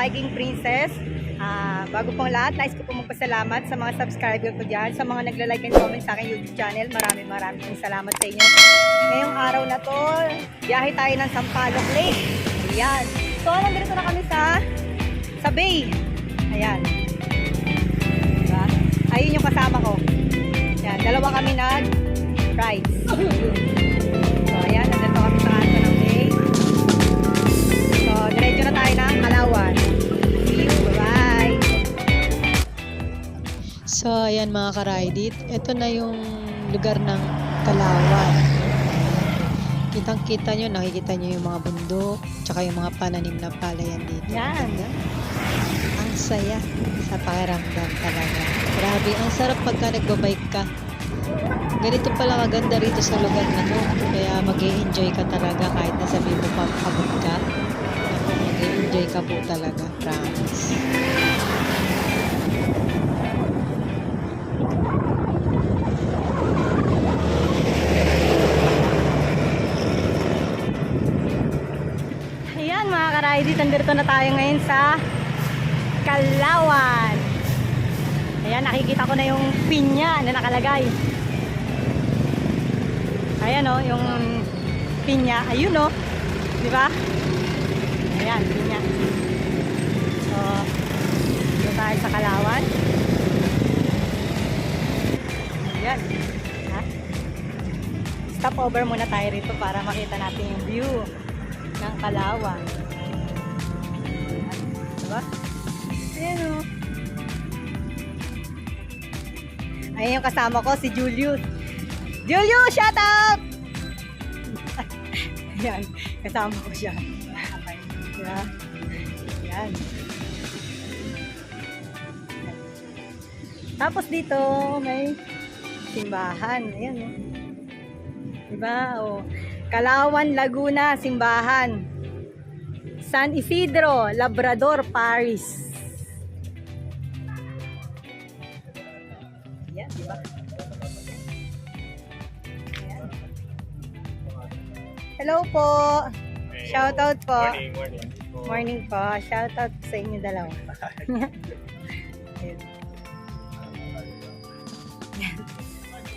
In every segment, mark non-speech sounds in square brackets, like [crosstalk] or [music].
Viking Princess. Ah, bago pong lahat, nais ko pong magpasalamat sa mga subscriber ko dyan, sa mga nagla-like and comment sa aking YouTube channel. Maraming maraming pong salamat sa inyo. Ngayong araw na to, biyahe tayo ng Sampaloc Lake. Ayan. So, nandito na kami sa sa bay. Ayan. Ayun yung kasama ko. Ayan, dalawa kami nag-rides. So, ayan, nandito kami sa kanto ng bay. So, diretso na tayo ng Kalawan. See you. Bye-bye. So, ayan mga karaydit. Ito na yung lugar ng Kalawan. Kitang-kita nyo, nakikita nyo yung mga bundok, tsaka yung mga pananim na palayan dito. Yan. Ang saya sa pakiramdam talaga. Grabe, ang sarap pagka nagbabike ka. Ganito pala kaganda rito sa lugar na to. Kaya mag enjoy ka talaga kahit na sabi mo pa pagod ka. mag enjoy ka po talaga. Promise. Nandito na tayo ngayon sa Kalawan. Ayan, nakikita ko na yung pinya na nakalagay. Ayan o, yung pinya. Ayun o. Di ba? Ayan, pinya. So, dito tayo sa Kalawan. Ayan. Ha? Stop over muna tayo rito para makita natin yung view ng Kalawan. Ayan o. Ayan yung kasama ko, si Julius. Julius, shout out! [laughs] Ayan, kasama ko siya. Diba? Ayan. Tapos dito, may simbahan. Ayan o. Diba? O. Kalawan, Laguna, Simbahan. San Isidro, Labrador, Paris. Hello po. Shout out po. Morning, morning. Morning po. Shout out sa inyo dalawa.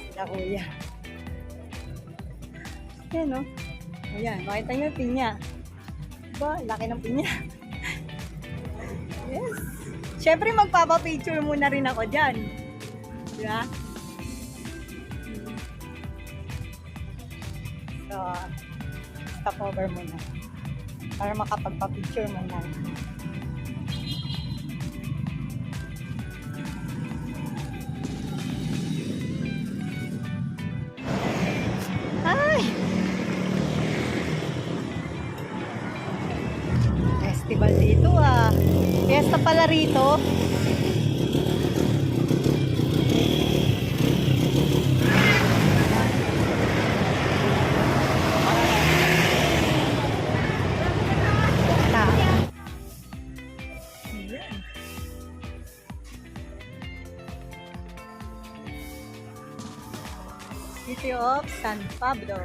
Sila kuya. Yan o. Ayan, makita nyo pinya. Ba, laki ng pinya. yes. Siyempre magpapapicture muna rin ako dyan. Di ba? So, stop over muna. Para makapagpapicture muna. Ay! Festival dito ah. Fiesta pala rito. City of San Pablo.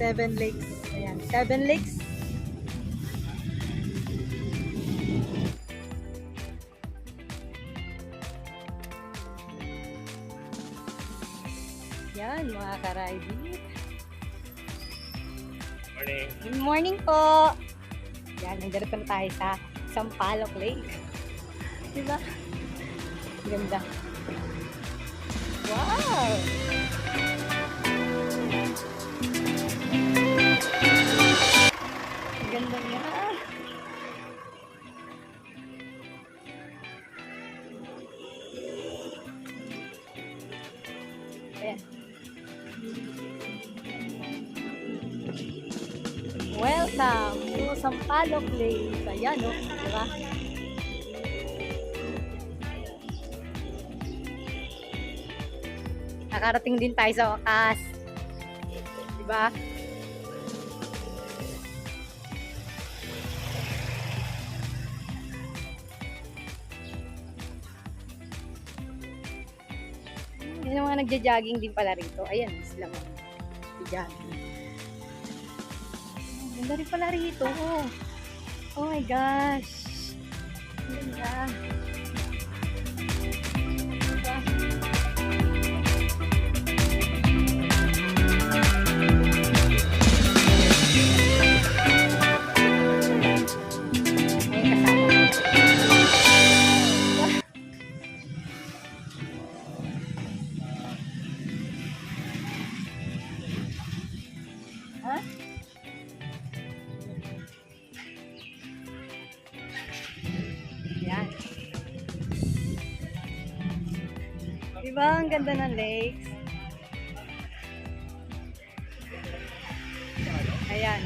Seven Lakes. Ayan, Seven Lakes. Yan, mga ka-riding. Morning. Good morning po. Yan, nandito na tayo sa Sampaloc Lake. Diba? Ganda. Wow! Ganda niya. Ayan. Welcome to Sampaloc Lake. Ayan, no? Diba? Nakarating din tayo sa wakas. Diba? Yan nagja-jogging din pala rito. Ayan, sila nagja-jogging. Oh, Ganda rin pala rito. Oh, oh my gosh. Ganda. Diba ang ganda ng lakes? Ayan.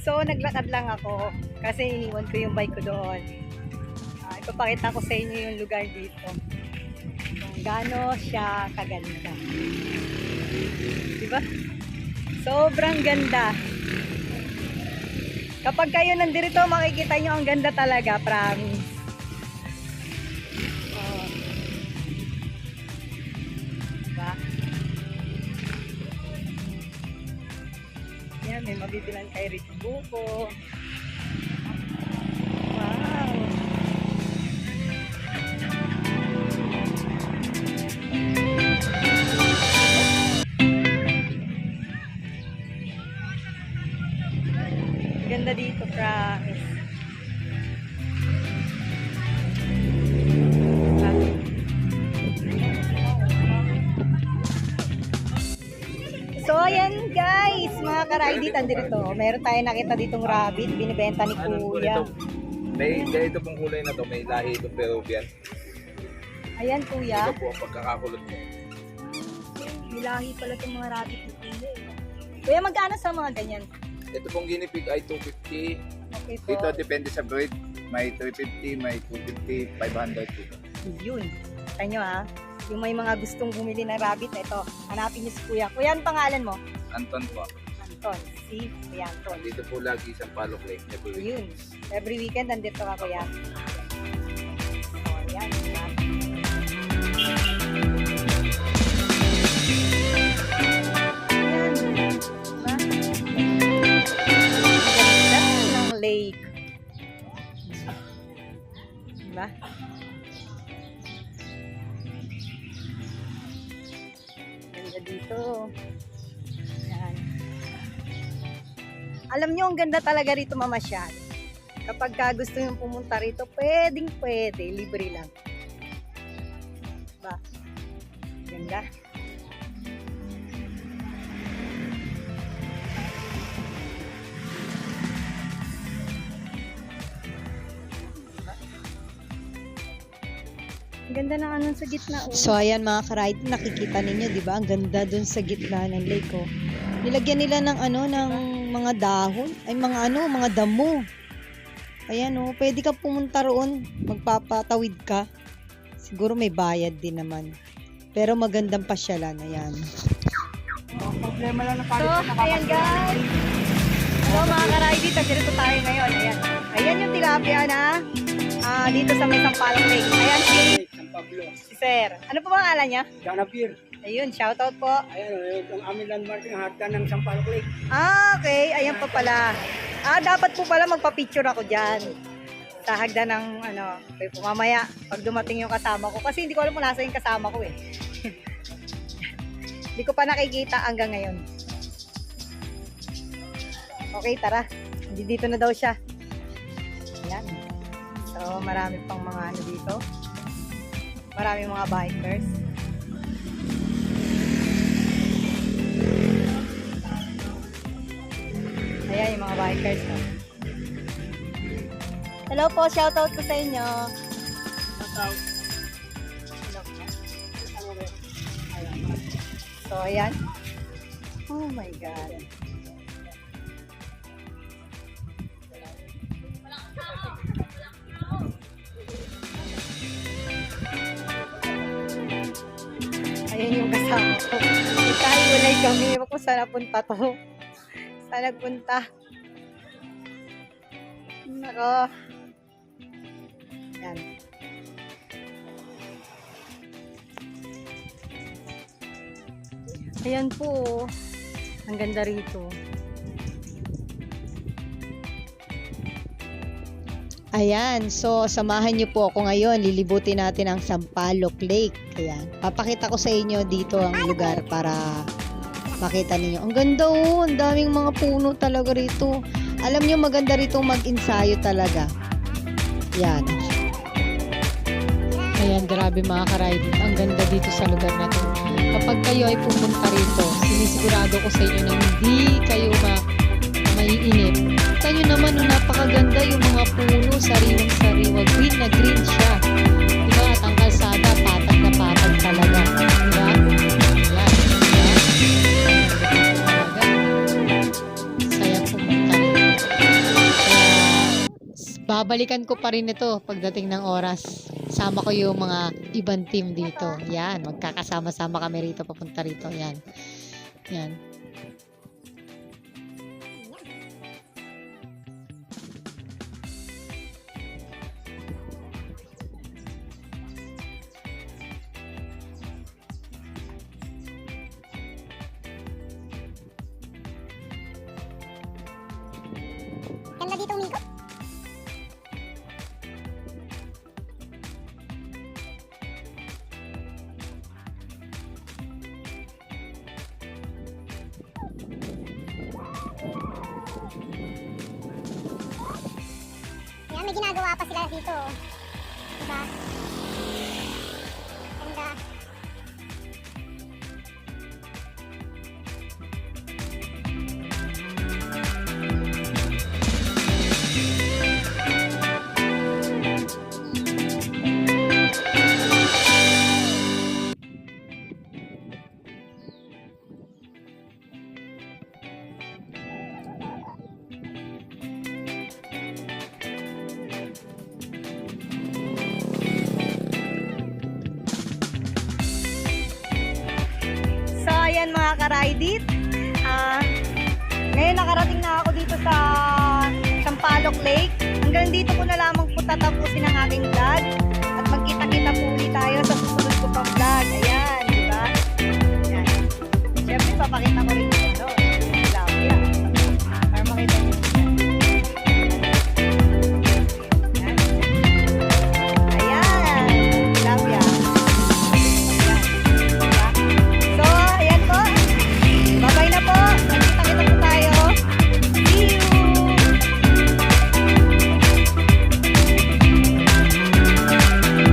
So, naglakad lang ako kasi iniwan ko yung bike ko doon. Ah, ipapakita ko sa inyo yung lugar dito. Kung gaano siya kaganda. Diba? Sobrang ganda. Kapag kayo nandito, makikita nyo ang ganda talaga, promise. Rich Buko. Mga ka-ride andito. Meron tayo nakita ditong rabbit, binibenta ni Ano po Kuya. ito? May ganito pong kulay na to, may lahi itong Peruvian. Ayan, Kuya. Ito po ang pagkakakulot niya. Milahi pala itong mga rabbit ni Kuya. eh. Kuya, magkano sa mga ganyan? Ito pong guinea pig ay 250. Okay po. Dito depende sa breed. May 350, may 250, 500 dito. Yun. Kita nyo ha. Yung may mga gustong bumili ng rabbit, ito. Hanapin niyo si Kuya. Kuya, ang pangalan mo? Anton po. Anton. Si Kuya Anton. Dito po lagi sa Palok Lake. Every. Yun. Every weekend, nandito ka, Kuya. O, yan. diba? Yan. Diba? Ganda ng lake. Diba? Ganda dito. Alam nyo, ang ganda talaga rito mamasyal. Kapag ka gusto yung pumunta rito, pwedeng pwede, libre lang. Ba? Ganda. Diba? Ang ganda ng ano sa gitna. Oh. So ayan mga ka-ride, nakikita ninyo, 'di ba? Ang ganda dun sa gitna ng lake oh. Nilagyan nila ng ano ng mga dahon, ay mga ano, mga damo. Ayan oh, pwede ka pumunta roon, magpapatawid ka. Siguro may bayad din naman. Pero magandang pasyalan, ayan. So, ayan guys. Hello mga ka-ride, dito tayo ngayon. Ayan. Ayan yung tilapia na ah, dito sa may Sampaloc Lake. Ayan si, San Pablo. si Sir. Ano po bang alam niya? Jana Pier. Ayun, shoutout po. Ayan, ang aming landmark ng harta ng San Pablo Lake. Ah, okay. Ayan pa pala. Ah, dapat po pala magpa-picture ako dyan. Sa hagdan ng ano, okay mamaya pag dumating yung kasama ko. Kasi hindi ko alam kung nasa yung kasama ko eh. [laughs] Hindi ko pa nakikita hanggang ngayon. Okay, tara. Hindi dito na daw siya. Ayan. So, marami pang mga ano dito. Marami mga bikers. Bikers. No? Hello po, shoutout po sa inyo. Ayan. So, ayan. Oh my God. Ayan yung kasama ko. Nagkahiwalay kami. Ewan ko saan napunta to. [laughs] Saan nagpunta? Nako. Yan. Ayan po. oh. Ang ganda rito. Ayan, so samahan niyo po ako ngayon. Lilibutin natin ang Sampaloc Lake. Ayan, papakita ko sa inyo dito ang lugar para makita ninyo. Ang ganda oh, ang daming mga puno talaga rito. Alam niyo maganda rito mag-ensayo talaga. Yan. Ayan, grabe mga ka-riding. Ang ganda dito sa lugar na to. Kapag kayo ay pumunta rito, sinisigurado ko sa inyo na hindi kayo ma maiinip. Kita nyo naman, napakaganda yung mga puno, sariwang-sariwa. Green na green siya. Diba? At ang kalsada, patag na patag talaga. Diba? Babalikan ko pa rin ito pagdating ng oras. Sama ko yung mga ibang team dito. Yan, magkakasama-sama kami rito, papunta rito. Yan. Yan. Ganda dito umikot. Sila dito. yan mga karaydit. Uh, ah, ngayon nakarating na ako dito sa Sampaloc Lake. Hanggang dito ko na lamang po tatapusin ang aking vlog. At magkita-kita po ulit tayo sa susunod ko pang vlog. Ayan, di ba? Ayan. Siyempre, papakita ko rin